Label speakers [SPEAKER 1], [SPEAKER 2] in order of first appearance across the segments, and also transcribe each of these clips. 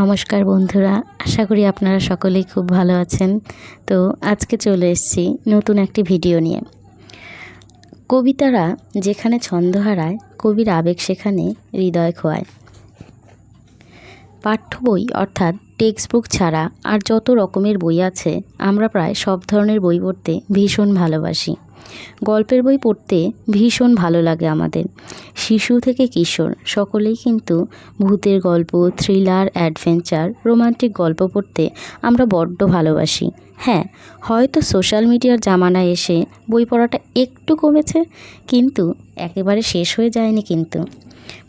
[SPEAKER 1] নমস্কার বন্ধুরা, আশা করি আপনারা সকলেই খুব ভালো আছেন। তো আজকে চলে এসেছি নতুন একটি ভিডিও নিয়ে। কবিতারা যেখানে ছন্দ হারায়, কবির আবেগ সেখানে হৃদয় খোয়ায়। পাঠ্য বই অর্থাৎ টেক্সট বুক ছাড়া আর যত রকমের বই আছে, আমরা প্রায় সব ধরনের বই পড়তে ভীষণ ভালোবাসি। গল্পের বই পড়তে ভীষণ ভালো লাগে আমাদের। শিশু থেকে কিশোর, সকলেই কিন্তু ভূতের গল্প, থ্রিলার, অ্যাডভেঞ্চার, রোমান্টিক গল্প পড়তে আমরা বড্ড ভালোবাসি। হ্যাঁ হয়তো সোশ্যাল মিডিয়ার জামানায় এসে বই পড়াটা একটু কমেছে, কিন্তু একেবারে শেষ হয়ে যায়নি কিন্তু।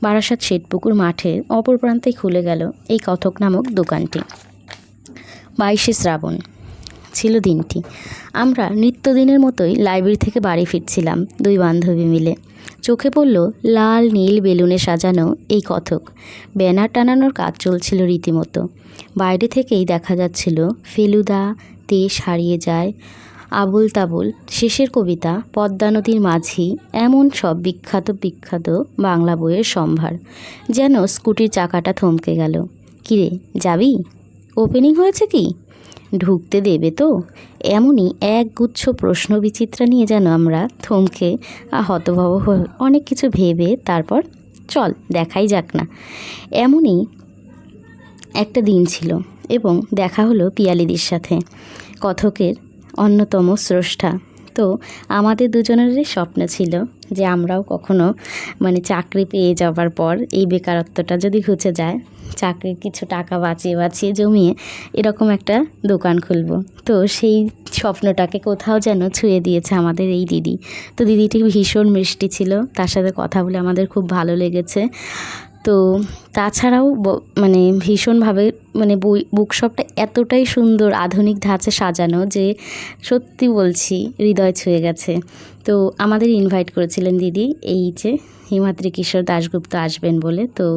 [SPEAKER 1] বারাসাত শেঠপুকুর মাঠের অপর প্রান্তে খুলে গেল এই কথক নামক দোকানটি। বাইশে শ্রাবণ। ছিল দিনটি। আমরা নিত্যদিনের মতোই লাইব্রেরি থেকে বাড়ি ফিরছিলাম, দুই বান্ধবী মিলে। চোখে পড়ল লাল নীল বেলুনে সাজানো এই কথক। ব্যানার টানানোর কাজ চলছিল রীতিমতো। বাইরে থেকেই দেখা যাচ্ছিল, ফেলুদা, দেশ হারিয়ে যায় আবুল তাবুল শেষের কবিতা, পদ্মা নদীর মাঝি, এমন সব বিখ্যাত বিখ্যাত বাংলা বইয়ের সম্ভার, যেন স্কুটির চাকাটা থমকে গেল। কিরে, যাবি? ওপেনিং হয়েছে কি? ঢুকতে দেবে তো? এমনই এক গুচ্ছ প্রশ্ন বিচিত্রা নিয়ে যেন আমরা থমকে হতভব অনেক কিছু ভেবে তারপর চল, দেখাই যাক না। এমনই একটা দিন ছিল এবং দেখা হলো পিয়ালিদির সাথে, কথকের অন্যতম স্রষ্টা। তো আমাদের দুজনেরই স্বপ্ন ছিল যে আমরাও কখনো মানে চাকরি পেয়ে যাবার পর এই বেকারত্বটা যদি ঘুচে যায়, চাকরির কিছু টাকা বাঁচিয়ে বাঁচিয়ে জমিয়ে এরকম একটা দোকান খুলব। তো সেই স্বপ্নটাকে কোথাও যেন ছুঁয়ে দিয়েছে আমাদের এই দিদি। তো দিদিটি ভীষণ মিষ্টি ছিল, তার সাথে কথা বলে আমাদের খুব ভালো লেগেছে। তো তাছাড়াও মানে ভীষণভাবে মানে বই বুকশপটা এতটাই সুন্দর, আধুনিক ধাঁচে সাজানো যে সত্যি বলছি হৃদয় ছুঁয়ে গেছে। তো আমাদের ইনভাইট করেছিলেন দিদি, এই যে হিমাদ্রি কিশোর দাশগুপ্ত আসবেন বলে। তো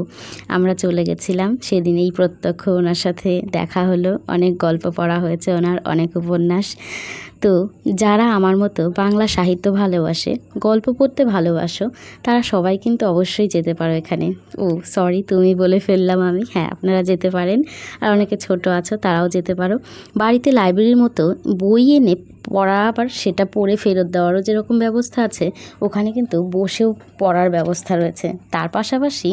[SPEAKER 1] আমরা চলে গেছিলাম, সেদিন এই প্রত্যক্ষ ওনার সাথে দেখা হলো, অনেক গল্প পড়া হয়েছে ওনার, অনেক উপন্যাস। তো যারা আমার মতো বাংলা সাহিত্য ভালোবাসে, গল্প পড়তে ভালোবাসো, তারা সবাই কিন্তু অবশ্যই যেতে পারো এখানে। ও সরি তুমি বলে ফেললাম আমি। হ্যাঁ আপনারা যেতে পারেন। আর অনেকে ছোট আছো, তারাও যেতে পারো। বাড়িতে লাইব্রেরির মতো বই এনে পড়া আবার সেটা পড়ে ফেরত দেওয়ারও যেরকম ব্যবস্থা আছে, ওখানে কিন্তু বসেও পড়ার ব্যবস্থা রয়েছে। তার পাশাপাশি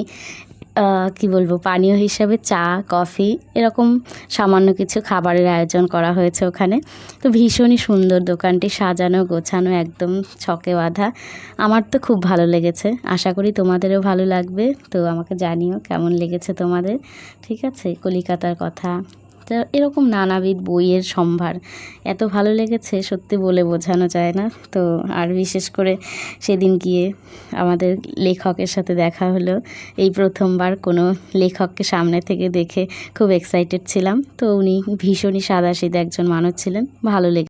[SPEAKER 1] কি বলব, পানীয় হিসাবে চা, কফি এরকম সামান্য কিছু খাবারের আয়োজন করা হয়েছে ওখানে। তো ভীষণই সুন্দর দোকানটি, সাজানো, গোছানো, একদম ছকে বাঁধা। আমার তো খুব ভালো লেগেছে, আশা করি তোমাদেরও ভালো লাগবে। তো আমাকে জানিও কেমন লেগেছে তোমাদের, ঠিক আছে? কলিকাতার কথা। তো এরকম নানাবিধ বইয়ের সম্ভার। এত ভালো লেগেছে, সত্যি বলে বোঝানো যায় না। তো আর বিশেষ করে সেদিন গিয়ে আমাদের লেখকের সাথে দেখা হলো। এই প্রথমবার কোনো লেখককে সামনে থেকে দেখে খুব এক্সাইটেড ছিলাম। তো উনি ভীষণই সাদাসিধে একজন মানুষ ছিলেন। ভালো লেগে